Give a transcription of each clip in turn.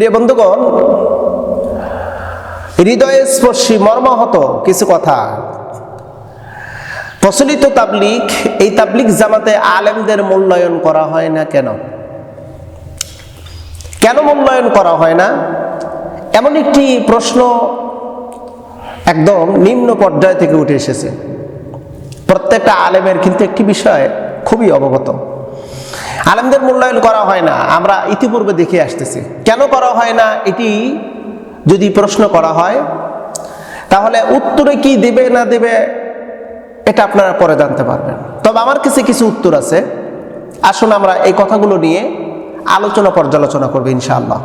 প্রিয় বন্ধুগণ হৃদয়ে স্পর্শী মর্মাহত কিছু কথা। প্রচলিত তাবলিক এই তাবলিক জামাতে আলেমদের মূল্যায়ন করা হয় না কেন? কেন মূল্যায়ন করা হয় না? এমন একটি প্রশ্ন একদম নিম্ন পর্যায় থেকে উঠে এসেছে। প্রত্যেকটা আলেমের কিন্তু একটি বিষয় খুবই অবগত। আলেমদের মূল্যায়ন করা হয় না, আমরা ইতিপূর্বে দেখে আসতেছি। কেন করা হয় না? এটি যদি প্রশ্ন করা হয়, তাহলে উত্তরে কি দেবে না দেবে এটা আপনারা পরে জানতে পারবেন। তবে আমার কাছে কিছু উত্তর আছে। আসুন আমরা এই কথাগুলো নিয়ে আলোচনা পর্যালোচনা করব ইনশাআল্লাহ।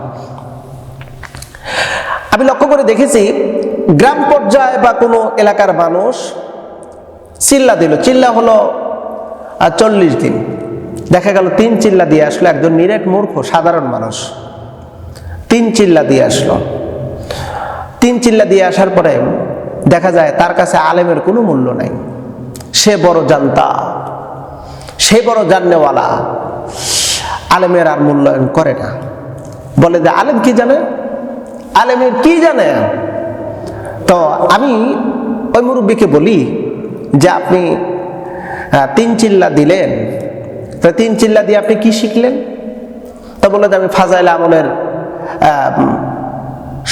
আমি লক্ষ্য করে দেখেছি, গ্রাম পর্যায়ে বা কোনো এলাকার মানুষ চিল্লা দিল। চিল্লা হলো চল্লিশ দিন। দেখা গেল, তিন চিল্লা দিয়ে আসলো একজন নিরেট মূর্খ, সাধারণ মানুষ। তিন চিল্লা দিয়ে আসলো। তিন চিল্লা দিয়ে আসার পরে দেখা যায় তার কাছে আলেমের কোনো মূল্য নাই। সে বড় জানতা, সে বড় জাননেওয়ালা। আলেমের আর মূল্যায়ন করে না। বলে যে, আলেম কি জানে? আলেমের কি জানে? তো আমি ওই মুরব্বীকে বলি যে, আপনি তিন চিল্লা দিলেন তো তিন চিল্লা দিয়ে আপনি কি শিখলেন? তা বলে যে আমি ফাজাইল আমলের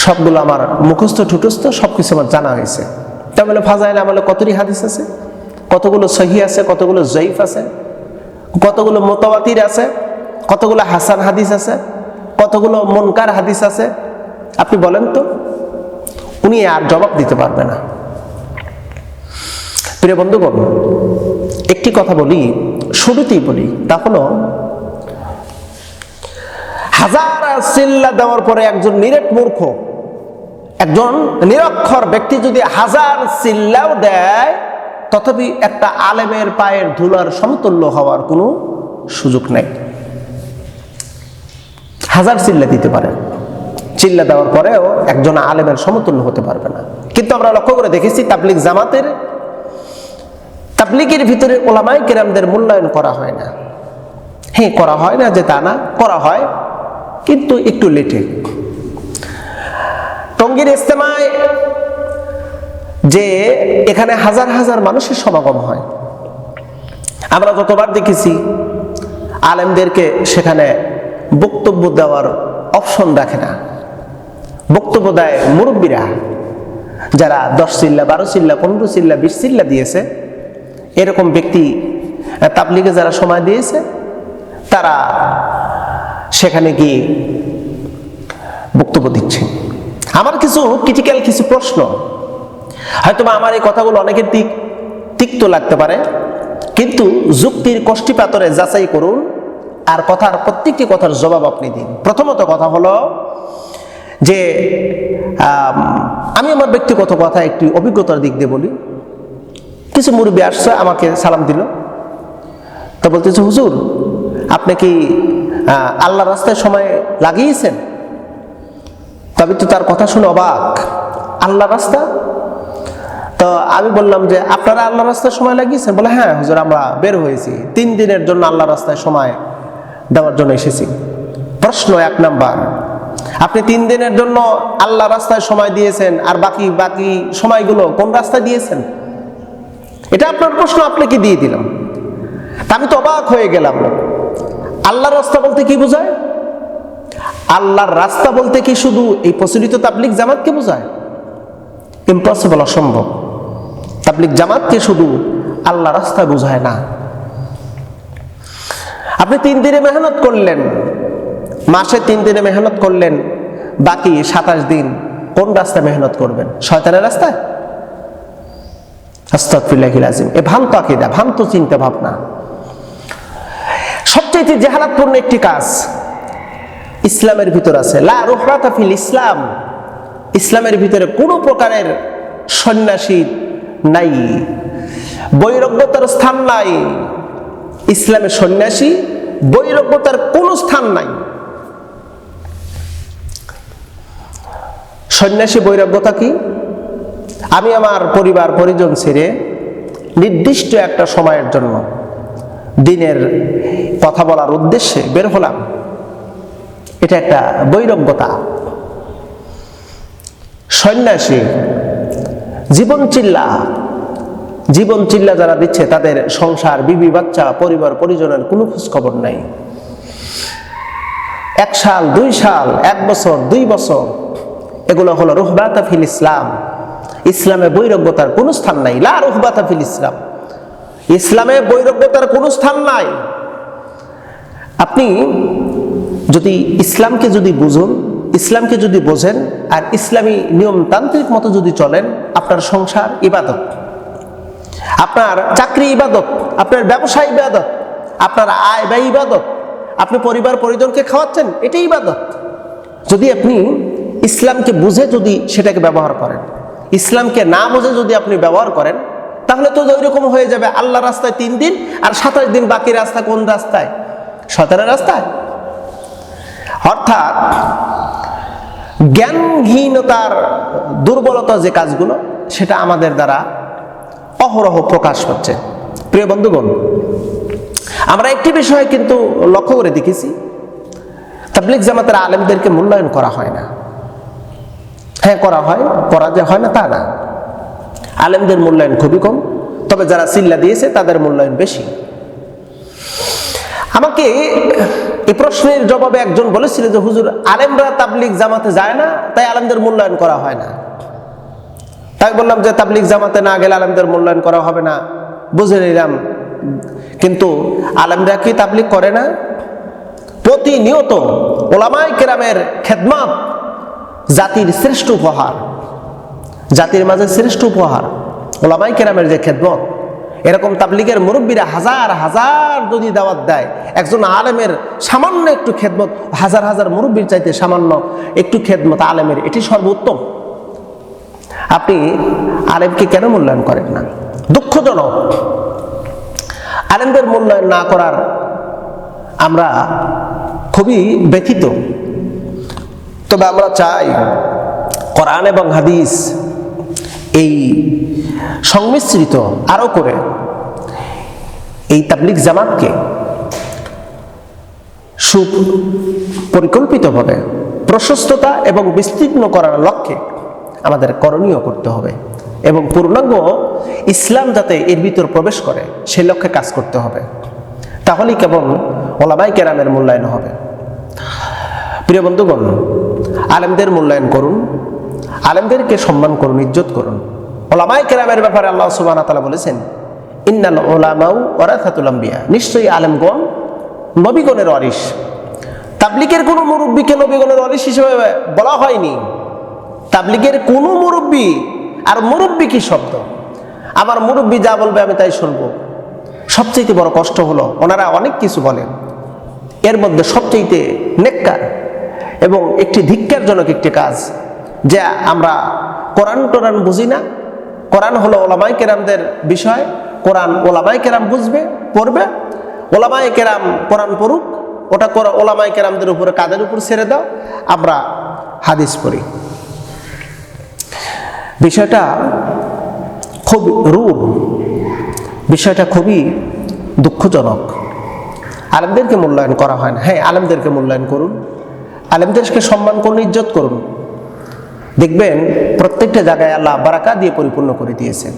সবগুলো আমার মুখস্থ, ঠুটস্থ সব কিছু আমার জানা হয়েছে। তা বলে ফাজাইল আমলে কতটি হাদিস আছে? কতগুলো সহি আছে? কতগুলো জয়ীফ আছে? কতগুলো মোতাবাতির আছে? কতগুলো হাসান হাদিস আছে? কতগুলো মনকার হাদিস আছে? আপনি বলেন তো। উনি আর জবাব দিতে পারবে না। প্রিয় বন্ধুগণ, একটি কথা বলি। শুরুতেই বলি, তা হলো হাজার চিল্লা দেওয়ার পরে একজন নিরেট মূর্খ, একজন নিরক্ষর ব্যক্তি যদি হাজার চিল্লাও দেয়, তথাপি একটা আলেমের পায়ের ধুলার সমতুল্য হওয়ার কোনো সুযোগ নেই। হাজার চিল্লা দিতে পারে। চিল্লা দেওয়ার পরেও একজন আলেমের সমতুল্য হতে পারবে না। কিন্তু আমরা লক্ষ্য করে দেখেছি তাবলিক জামাতের তাবলিগের ভিতরে ওলামাই কেরামদের মূল্যায়ন করা হয় না। হ্যাঁ করা হয় না যে তা না, করা হয়, কিন্তু একটু লেটে। টঙ্গীর ইস্তেমায় যে এখানে হাজার হাজার মানুষের সমাগম হয়। আমরা যতবার দেখেছি, আলেমদেরকে সেখানে বক্তব্য দেওয়ার অপশন রাখে না। বক্তব্য দেয় মুরব্বীরা, যারা দশ চিল্লা, বারো চিল্লা, পনেরো চিল্লা, বিশ চিল্লা দিয়েছে। এরকম ব্যক্তি তাবলিগে যারা সময় দিয়েছে, তারা সেখানে গিয়ে বক্তব্য দিচ্ছে। আমার কিছু ক্রিটিক্যাল কিছু প্রশ্ন। হয়তো আমার এই কথাগুলো অনেকের দিক তিক্ত লাগতে পারে, কিন্তু যুক্তির কষ্টি পাতরে যাচাই করুন আর কথার প্রত্যেকটি কথার জবাব আপনি দিন। প্রথমত কথা হলো যে আমি আমার ব্যক্তিগত কথা একটি অভিজ্ঞতার দিক দিয়ে বলি। কিছু মুরব্বী আসছে, আমাকে সালাম দিল। তো বলতেছে, হুজুর, আপনি কি আল্লাহ রাস্তায় সময় লাগিয়েছেন? তবে তো তার কথা শুনে অবাক। আল্লাহ রাস্তা? তো আমি বললাম যে, আপনারা আল্লাহ রাস্তায় সময় লাগিয়েছেন? বলে হ্যাঁ হুজুর, আমরা বের হয়েছি। তিন দিনের জন্য আল্লাহ রাস্তায় সময় দেওয়ার জন্য এসেছি। প্রশ্ন এক নাম্বার, আপনি তিন দিনের জন্য আল্লাহ রাস্তায় সময় দিয়েছেন, আর বাকি বাকি সময়গুলো কোন রাস্তায় দিয়েছেন? এটা আপনার প্রশ্ন আপনাকে দিয়ে দিলাম আমি তো অবাক হয়ে গেলাম। আল্লাহর রাস্তা বলতে কি বোঝায়? আল্লাহর রাস্তা বলতে কি শুধু এই প্রচলিত তাবলিক জামাতকে বোঝায়? ইম্পসিবল অসম্ভব। তাবলিক জামাতকে শুধু আল্লাহ রাস্তা বোঝায় না। আপনি তিন দিনে মেহনত করলেন, মাসে তিন দিনে মেহনত করলেন, বাকি সাতাশ দিন কোন রাস্তায় মেহনত করবেন? শয়তানের রাস্তায়? আস্তাগফিরুল্লাহিল আযীম। এ ভ্রান্ত আকীদা ভ্রান্ত চিন্তা ভাবনা সবচেয়ে জেহালাতপূর্ণ একটি কাজ ইসলামের ভিতর আছে। লা রুহরাতাফিল ইসলাম। ইসলামের ভিতরে কোনো প্রকারের সন্ন্যাসী নাই। বৈরজ্ঞতার স্থান নাই। ইসলামে সন্ন্যাসী বৈরজ্ঞতার কোনো স্থান নাই। সন্ন্যাসী বৈরাগ্যতা কি? আমি আমার পরিবার, পরিজন ছেড়ে নির্দিষ্ট একটা সময়ের জন্য দিনের কথা বলার উদ্দেশ্যে বের হলাম। এটা একটা বৈরব্যতা সন্ন্যাসী, জীবন চিল্লা। জীবন চিল্লা যারা দিচ্ছে, তাদের সংসার, বিবি, বাচ্চা, পরিবার, পরিজনের কোনো খোঁজ খবর নাই। এক সাল, দুই সাল, এক বছর, দুই বছর, এগুলো হলো রুহবাতা ইসলাম। ইসলামে বৈরজ্ঞতার কোনো স্থান নাই। লা রুহবাতা ফিল ইসলাম। ইসলামে বৈরজ্ঞতার কোনো স্থান নাই। আপনি যদি ইসলামকে যদি বুঝুন, ইসলামকে যদি বোঝেন, আর ইসলামী নিয়মতান্ত্রিক মতো যদি চলেন, আপনার সংসার ইবাদত। আপনার চাকরি ইবাদত, আপনার ব্যবসা ইবাদত, আপনার আয় ব্যয় ইবাদত, আপনি পরিবার পরিজনকে খাওয়াচ্ছেন, এটাই ইবাদত। যদি আপনি ইসলামকে বুঝে যদি সেটাকে ব্যবহার করেন ইসলামকে না বুঝে যদি আপনি ব্যবহার করেন, তাহলে তো ওই রকম হয়ে যাবে আল্লাহ রাস্তায় তিন দিন আর সাতাশ দিন বাকি রাস্তা কোন রাস্তায়? সতেরো রাস্তায়। অর্থাৎ জ্ঞানহীনতার দুর্বলতা যে কাজগুলো, সেটা আমাদের দ্বারা অহরহ প্রকাশ হচ্ছে। প্রিয় বন্ধুগণ, আমরা একটি বিষয় কিন্তু লক্ষ্য করে দেখেছি তাবলিক জামাতের আলেমদেরকে মূল্যায়ন করা হয় না। হ্যাঁ করা হয়, করা যে হয় না, তা না। আলেমদের মূল্যায়ন খুবই কম, তবে যারা সিল্লা দিয়েছে, তাদের মূল্যায়ন বেশি। আমাকে এই প্রশ্নের জবাবে একজন বলেছিল যে, হুজুর, আলেমরা তাবলিক জামাতে যায় না, তাই আলেমদের মূল্যায়ন করা হয় না। তাই বললাম যে তাবলিক জামাতে না গেলে আলেমদের মূল্যায়ন করা হবে না। বুঝে নিলাম। কিন্তু আলেমরা কি তাবলিক করে না? প্রতিনিয়ত ওলামাই কেরামের খেদমত জাতির শ্রেষ্ঠ উপহার। জাতির মাঝে শ্রেষ্ঠ উপহার। ওলামাই কেরামের যে খেদমত, এরকম তাবলিগের মুরব্বীরা হাজার হাজার যদি দাওয়াত দেয়, একজন আলেমের সামান্য একটু খেদমত, হাজার হাজার মুরব্বীর চাইতে সামান্য একটু খেদমত আলেমের, এটি সর্বোত্তম। আপনি আলেমকে কেন মূল্যায়ন করেন না? দুঃখজনক। আলেমদের মূল্যায়ন না করার আমরা খুবই ব্যথিত। তবে আমরা চাই কোরআন এবং হাদিস এই সংমিশ্রিত আরও করে এই তাবলিক জামাতকে সুপরিকল্পিতভাবে প্রশস্ততা এবং বিস্তীর্ণ করার লক্ষ্যে আমাদের করণীয় করতে হবে এবং পূর্ণাঙ্গ ইসলাম যাতে এর ভিতর প্রবেশ করে, সেই লক্ষ্যে কাজ করতে হবে। তাহলেই কেবল ওলামাই কেরামের মূল্যায়ন হবে। প্রিয় বন্ধুগণ আলেমদের মূল্যায়ন করুন, আলেমদেরকে সম্মান করুন, ইজ্জত করুন। ওলামাই কেরামের ব্যাপারে আল্লাহ সুবাহ তালা বলেছেন, ইন্নাল ওলামাউ ওরাথাতুল আম্বিয়া। নিশ্চয়ই আলেমগণ নবীগণের অরিস তাবলিকের কোনো মুরব্বীকে নবীগণের অরিস হিসেবে বলা হয়নি। তাবলিগের কোনো মুরব্বী আর মুরব্বী কি শব্দ? আমার মুরব্বী যা বলবে আমি তাই শুনব। সবচেয়ে বড় কষ্ট হলো, ওনারা অনেক কিছু বলেন। এর মধ্যে সবচেয়ে নেককার এবং একটি ধিক্কারজনক একটি কাজ যে আমরা কোরআন টোরান বুঝি না। কোরআন হলো ওলামাই কেরামদের বিষয়, কোরআন ওলামাই কেরাম বুঝবে, পড়বে। ওলামাই কেরাম কোরআন পড়ুক, ওটা ওলামাই কেরামদের উপরে, কাদের উপর ছেড়ে দাও, আমরা হাদিস পড়ি। বিষয়টা খুব রূপ বিষয়টা খুবই দুঃখজনক। আলেমদেরকে মূল্যায়ন করা হয় না। হ্যাঁ আলেমদেরকে মূল্যায়ন করুন। আলেমদেরকে সম্মান করুন ইজ্জত করুন। দেখবেন প্রত্যেকটা জায়গায় আল্লাহ বারাকা দিয়ে পরিপূর্ণ করে দিয়েছেন।